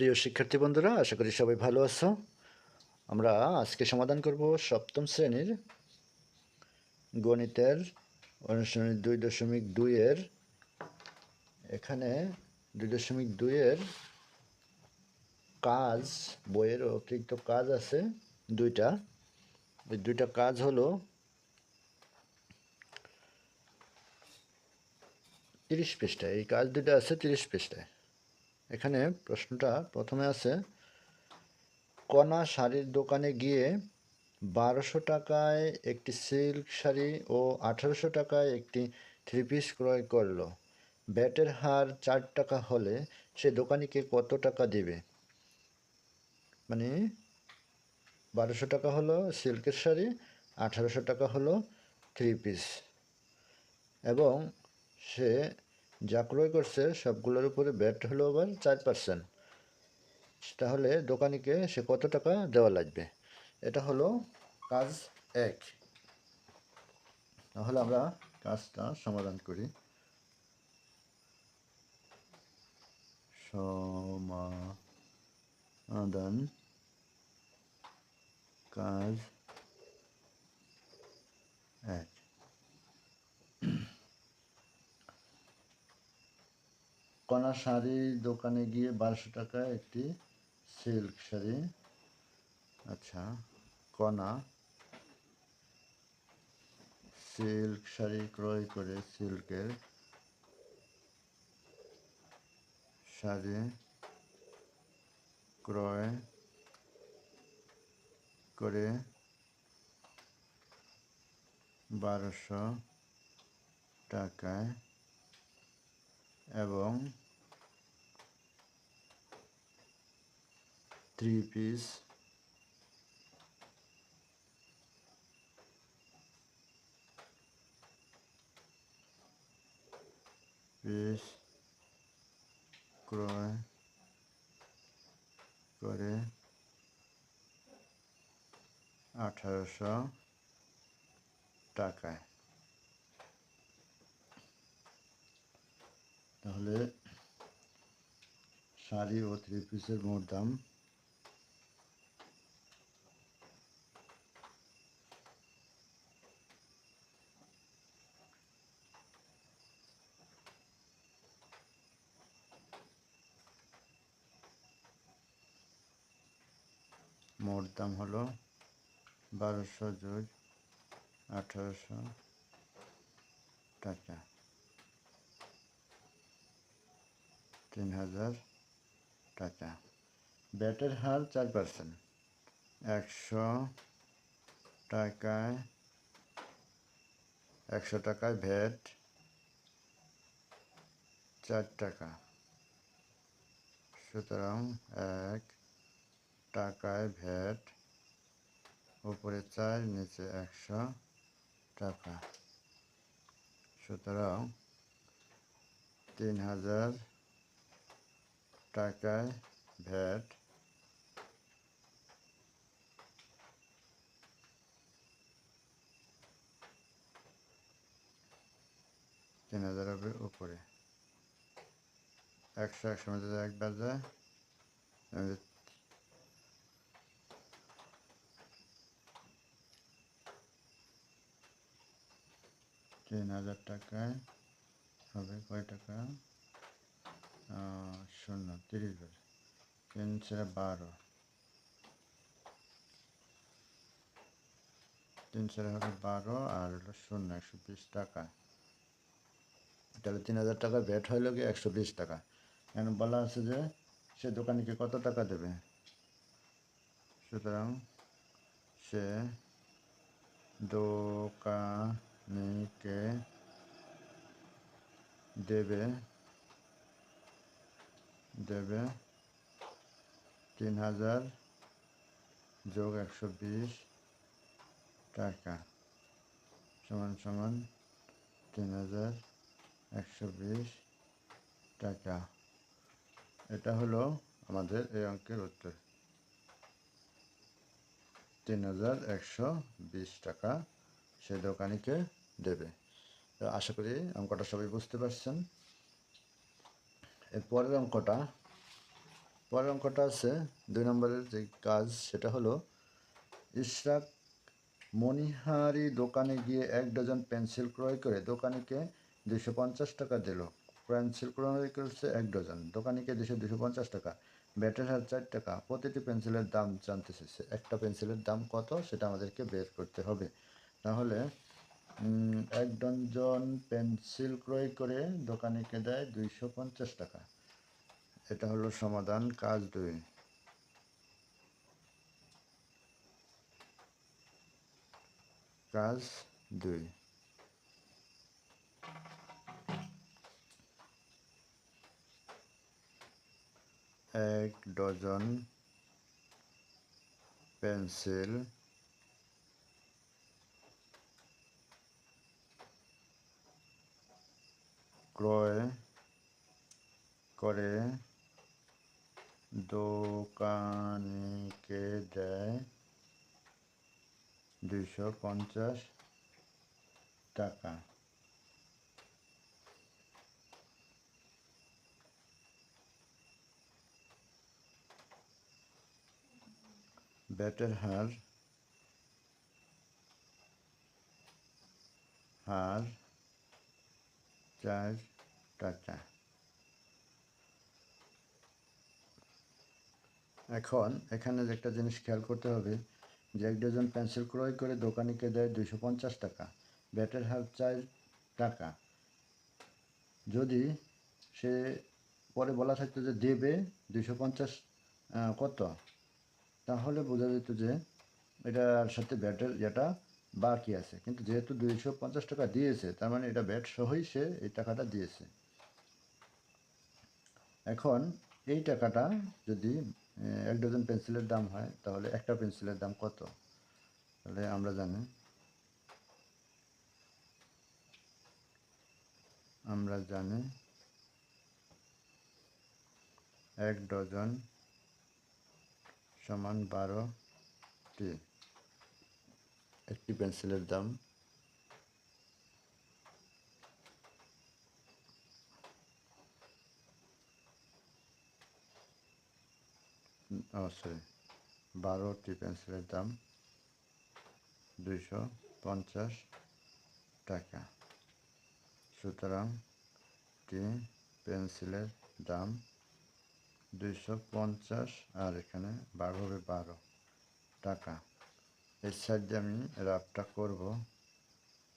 প্রিয় শিক্ষার্থী বন্ধুরা, আশা করি সবাই ভালো আছো। আমরা আজকে সমাধান করব সপ্তম শ্রেণির গণিতের অনুশীলনী দুই দশমিক দুইয়ের এখানে দুই দশমিক দুইয়ের কাজ, বইয়ের অতিরিক্ত কাজ আছে দুইটা। ওই দুইটা কাজ হলো তিরিশ পৃষ্ঠায়, এই কাজ দুটো আছে তিরিশ পৃষ্ঠায়। এখানে প্রশ্নটা প্রথমে আছে, কণা শাড়ির দোকানে গিয়ে বারোশো টাকায় একটি সিল্ক শাড়ি ও আঠারোশো টাকায় একটি থ্রি পিস ক্রয় করল। ব্যাটের হার চার টাকা হলে সে দোকানিকে কত টাকা দেবে? মানে বারোশো টাকা হলো সিল্কের শাড়ি, আঠারোশো টাকা হলো থ্রি পিস এবং সে যা ক্রয় করছে, সবগুলোর উপরে ব্যাট হলো আবার চার পার্সেন্ট তাহলে দোকানিকে সে কত টাকা দেওয়া লাগবে? এটা হলো কাজ এক। তাহলে আমরা কাজটা সমাধান করি। সমাধান কাজ এক কণা শাড়ির দোকানে গিয়ে বারোশো টাকায় একটি সিল্ক শাড়ি। আচ্ছা কণা সিল্ক শাড়ি ক্রয় করে সিল্কের শাড়ি ক্রয় করে বারোশো টাকায় এবং থ্রি পিস পিস ক্রয় করে আঠারোশো টাকায়। তাহলে শাড়ি ও থ্রি পিসের মোট দাম মোট দাম হলো বারোশো যোগ আঠারোশো টাকা। তিন হাজার টাকা। ব্যাটের হার চার পার্সেন্ট। একশো টাকায় একশো টাকায় ভ্যাট চার টাকা। সুতরাং এক টাকায় ভ্যাট, উপরে চার নিচে একশো টাকা। সুতরাং তিন হাজার টাকায় ভ্যাট। তিন হাজার হবে উপরে। একশো একশো মধ্যে একবার যায় তিন হাজার টাকায় হবে, কয় টাকা? শূন্য, তিরিশ বার তিন ছেড়ে বারো। তিন ছেড়ে হবে বারো আর হলো শূন্য, একশো বিশ টাকা। তাহলে তিন হাজার টাকা ব্যাট হইল কি একশো বিশ টাকা। এখন বলা আছে যে সে দোকানিকে কত টাকা দেবে? সুতরাং সে দোকানিকে দেবে দেবে তিন হাজার যোগ একশো বিশ। টাকা। সমান সমান তিন হাজার একশো বিশ টাকা। এটা হলো আমাদের এই অঙ্কের উত্তর। তিন হাজার একশো বিশ টাকা। সে দোকানিকে দেবে। তো আশা করি অঙ্কটা সবাই বুঝতে পারছেন। এর পরের অঙ্কটা পরের অঙ্কটা আছে দুই নম্বরের যে কাজ, সেটা হলো ইশরাক মণিহারি দোকানে গিয়ে এক ডজন পেন্সিল ক্রয় করে দোকানিকে দুশো পঞ্চাশ টাকা দিল। পেন্সিল ক্রয় করেছে এক ডজন, দোকানিকে দিছে দুশো পঞ্চাশ টাকা ব্যাটের হার চার টাকা, প্রতিটি পেন্সিলের দাম জানতে চেয়েছে একটা পেন্সিলের দাম কত সেটা আমাদেরকে বের করতে হবে। তাহলে এক ডজন পেন্সিল ক্রয় করে দোকানিকে দেয় দুইশো পঞ্চাশ টাকা। এটা হলো সমাধান কাজ দুই। কাজ দুই। এক ডজন পেন্সিল ক্রয় করে দোকানিকে দেয় দুইশো পঞ্চাশ টাকা। ব্যাটের হার হার চার টাকা এখন এখানে একটা জিনিস খেয়াল করতে হবে যে এক ডজন পেন্সিল ক্রয় করে দোকানিকে দেয় দুইশো পঞ্চাশ টাকা। ব্যাটের হার চার টাকা। যদি সে পরে বলা থাকতো যে দেবে দুইশো পঞ্চাশ কত? তাহলে বোঝা যেত যে এটার সাথে ব্যাটের যেটা বাকি আছে। কিন্তু যেহেতু দুইশো পঞ্চাশ টাকা দিয়েছে, তার মানে এটা ব্যাট সহই সে এই টাকাটা দিয়েছে। এখন এই টাকাটা যদি এক ডজন পেন্সিলের দাম হয়, তাহলে একটা পেন্সিলের দাম কত? তাহলে আমরা জানি। আমরা জানি এক ডজন সমান বারোটি একটি পেন্সিলের দাম সরি বারোটি পেন্সিলের দাম দুইশো পঞ্চাশ টাকা। সুতরাং টি পেন্সিলের দাম দুইশো পঞ্চাশ, আর এখানে বারো হবে বারো টাকা। এর দিয়ে আমি রাফটা করব।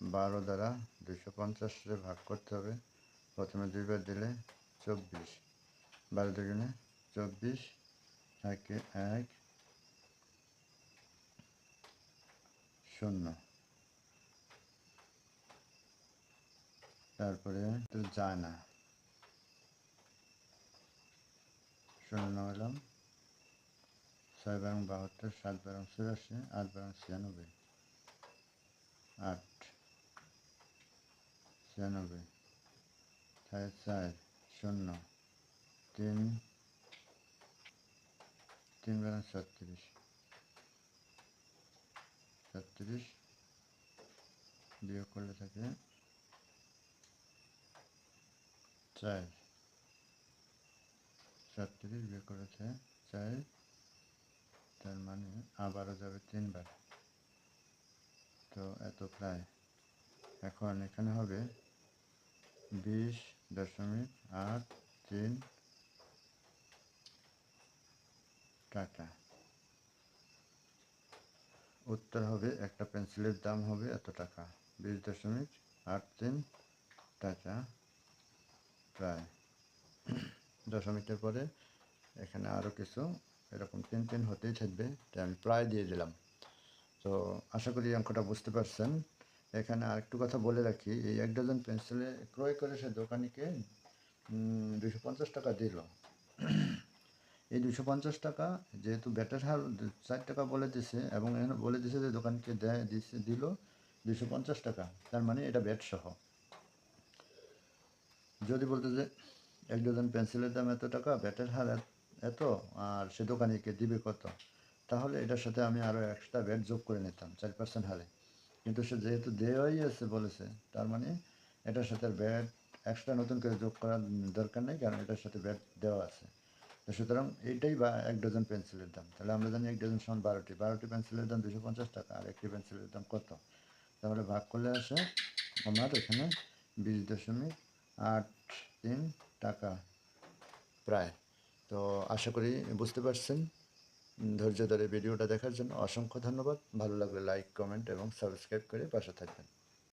বারো দ্বারা দুইশো পঞ্চাশে ভাগ করতে হবে। প্রথমে দুইবার দিলে চব্বিশ। বারো দুগুণে চব্বিশ থাকে এক শূন্য। তারপরে তো যায় না। শূন্য হলাম। ছয় বারং বাহাত্তর, সাত বারং চুরাশি, আট বারং ছিয়ানব্বই। আট। ছিয়ানব্বই। ছয়, চার। শূন্য। তিন। তিন বারং ছত্রিশ ছত্রিশ বিয়োগ করলে থাকে চার ছত্রিশ বিয়োগ করেছে চার তার মানে আবারও যাবে তিনবার তো এত প্রায় এখন এখানে হবে বিশ দশমিক আট তিন টাকা উত্তর হবে একটা পেন্সিলের দাম হবে এত টাকা। বিশ দশমিক আট তিন টাকা প্রায়। দশমিকের পরে এখানে আরও কিছু, এরকম তিন তিন হতেই থাকবে, তাই আমি প্রায় দিয়ে দিলাম। তো আশা করি অঙ্কটা বুঝতে পারছেন। এখানে আরেকটু কথা বলে রাখি, এই এক ডজন পেন্সিলে ক্রয় করে সে দোকানিকে দুশো পঞ্চাশ টাকা দিল। এই দুশো পঞ্চাশ টাকা, যেহেতু ব্যাটের হার চার টাকা বলে দিছে এবং এখানে বলে দিছে যে দোকানকে দেয় দিছে, দিল দুশো পঞ্চাশ টাকা। তার মানে এটা ব্যাট সহ। যদি বলতো যে এক ডজন পেন্সিলের দাম এত টাকা, ব্যাটের হার এত আর সে দোকানিকে দিবে কত? তাহলে এটার সাথে আমি আরও এক্সট্রা ব্যাট যোগ করে নিতাম চার পার্সেন্ট হারে। কিন্তু সে যেহেতু দেওয়াই আছে বলেছে, তার মানে এটার সাথে ব্যাট এক্সট্রা নতুন করে যোগ করার দরকার নেই, কারণ এটার সাথে ব্যাট দেওয়া আছে। তো সুতরাং এইটাই বা এক ডজন পেন্সিলের দাম। তাহলে আমরা জানি এক ডজন সমান বারোটি। বারোটি পেন্সিলের দাম দুশো পঞ্চাশ টাকা, আর একটি পেন্সিলের দাম কত? তাহলে ভাগ করলে আসে আমার এখানে বিশ দশমিক আট তিন টাকা প্রায়। তো আশা করি বুঝতে পারছেন। ধৈর্য ধরে ভিডিওটা দেখার জন্য অসংখ্য ধন্যবাদ। ভালো লাগলে লাইক, কমেন্ট এবং সাবস্ক্রাইব করে পাশে থাকবেন।